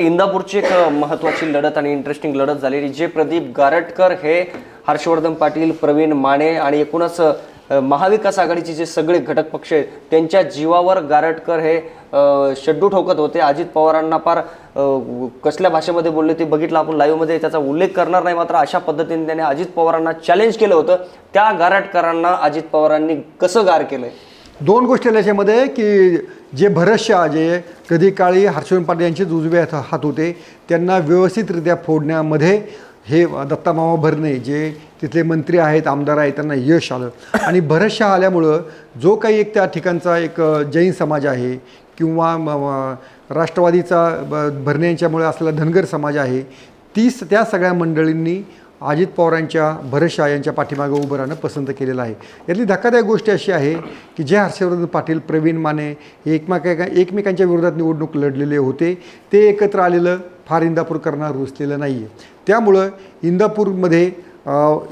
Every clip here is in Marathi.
इंदापूरची एक महत्वाची महत्त्वाची लढत आणि इंटरेस्टिंग लढत झालेली जे प्रदीप गारटकर हे हर्षवर्धन पाटील प्रवीण माने आणि एकूणच महाविकास आघाडीचे जे सगळे घटक पक्ष आहेत त्यांच्या जीवावर गारटकर हे शड्डू ठोकत होते. अजित पवारांना फार कसल्या भाषेमध्ये बोलले ते बघितलं आपण लाईव्हमध्ये त्याचा उल्लेख करणार नाही मात्र अशा पद्धतीने त्याने अजित पवारांना चॅलेंज केलं होतं. त्या गारटकरांना अजित पवारांनी कसं गार केलंय? दोन गोष्टी याच्यामध्ये की जे भरत जे कधी काळी हर्षवर्धन पाटील यांचे उजवे हात हात होते त्यांना व्यवस्थितरित्या फोडण्यामध्ये हे दत्तामामा भरणे जे तिथले मंत्री आहेत आमदार आहेत त्यांना यश आलं. आणि भरत आल्यामुळं जो काही एक त्या ठिकाणचा एक जैन समाज आहे किंवा राष्ट्रवादीचा ब- भरणे यांच्यामुळे असलेला धनगर समाज आहे ती त्या सगळ्या मंडळींनी अजित पवारांच्या भरशा यांच्या पाठीमागे उभं राहणं पसंत केलेलं आहे. यातली धक्कादायक गोष्ट अशी आहे की जे हर्षवर्धन पाटील प्रवीण माने हे एकमेका एकमेकांच्या विरोधात निवडणूक लढलेले होते ते एकत्र आलेलं फार इंदापूरकरांना रुचलेलं नाही आहे त्यामुळं इंदापूरमध्ये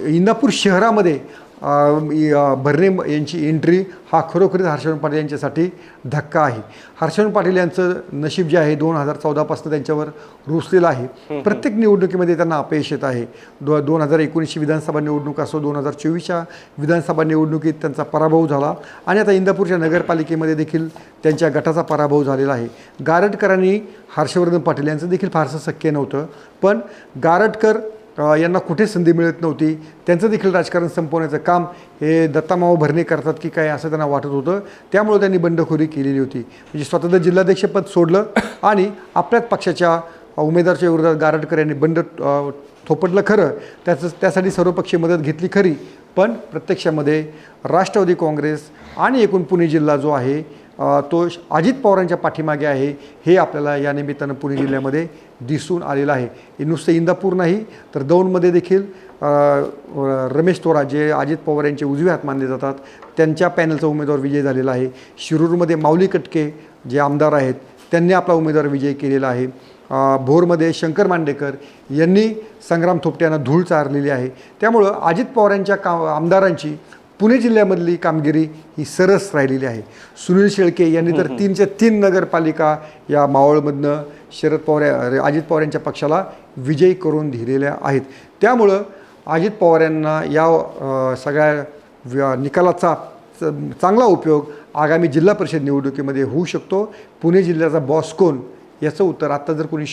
इंदापूर शहरामध्ये भरणे यांची एंट्री हा खरोखरीच हर्षवर्धन पाटील यांच्यासाठी धक्का आहे. हर्षवर्धन पाटील यांचं नशीब जे आहे दोन हजार चौदापासून त्यांच्यावर रुचलेलं आहे. प्रत्येक निवडणुकीमध्ये त्यांना अपयश येत आहे. दो दोन हजार एकोणीसची विधानसभा निवडणूक असो दोन हजार चोवीसच्या विधानसभा निवडणुकीत त्यांचा पराभव झाला. आणि आता इंदापूरच्या नगरपालिकेमध्ये देखील त्यांच्या गटाचा पराभव झालेला आहे. गारटकरांनी हर्षवर्धन पाटील यांचं देखील फारसं शक्य नव्हतं. पण गारटकर यांना कुठे संधी मिळत नव्हती. त्यांचं देखील राजकारण संपवण्याचं काम हे दत्तामाव भरणे करतात की काय असं त्यांना वाटत होतं. त्यामुळे त्यांनी बंडखोरी केलेली होती. म्हणजे स्वतंत्र जिल्हाध्यक्षपद सोडलं आणि आपल्याच पक्षाच्या उमेदवारच्या विरोधात गारटकर यांनी बंड थोपटलं खरं. त्याचं त्यासाठी सर्वपक्षीय मदत घेतली खरी. पण प्रत्यक्षामध्ये राष्ट्रवादी काँग्रेस आणि एकूण पुणे जिल्हा जो आहे तो अजित पवारांच्या पाठीमागे आहे. हे आपल्याला या निमित्तानं पुणे जिल्ह्यामध्ये दिसून आलेलं आहे. हे नुसतं इंदापूर नाही तर दौंडमध्ये देखील रमेश तोरा जे अजित पवार यांचे उजवे हात मानले जातात त्यांच्या पॅनलचा उमेदवार विजय झालेला आहे. शिरूरमध्ये माऊली कटके जे आमदार आहेत त्यांनी आपला उमेदवार विजय केलेला आहे. भोरमध्ये शंकर मांडेकर यांनी संग्राम थोपटे यांना धूळ चारलेली आहे. त्यामुळं अजित पवारांच्या का आमदारांची पुणे जिल्ह्यामधली कामगिरी ही सरस राहिलेली आहे. सुनील शेळके यांनी तर तीनच्या तीन नगरपालिका या मावळमधनं शरद पवार अजित पवार यांच्या पक्षाला विजयी करून दिलेल्या आहेत. त्यामुळं अजित पवार यांना या सगळ्या निकालाचा चांगला उपयोग आगामी जिल्हा परिषद निवडणुकीमध्ये होऊ शकतो. पुणे जिल्ह्याचा बॉस कोण? याचं उत्तर आत्ता जर कोणी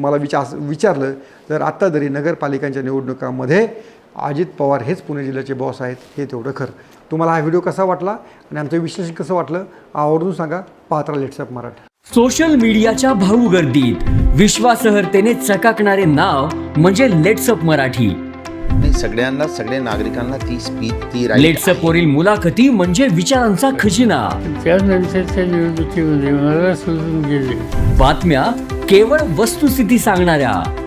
मला विचार विचारलं तर आत्ता जरी नगरपालिकांच्या निवडणुकामध्ये अजित पवार हेच पुणे जिल्ह्याचे बॉस आहेत हे तेवढं खरं. तुम्हाला हा व्हिडिओ कसा वाटला आणि आमचं विश्लेषण कसं वाटलं आवर्जून सांगा पात्रा लेट्सअप मराठी. सोशल मीडियाच्या भाऊ गर्दीत विश्वासार्हतेने चकाकणारे नाव म्हणजे लेट्सअप मराठी. नाही सगळ्यांना सगळ्या नागरिकांना ती स्पीच ती right लेट्सअप वरील मुलाखती म्हणजे विचारांचा खजिना. त्यानंतरच्या निवडणुकीमध्ये मला सोडून गेले. बातम्या केवळ वस्तुस्थिती सांगणाऱ्या.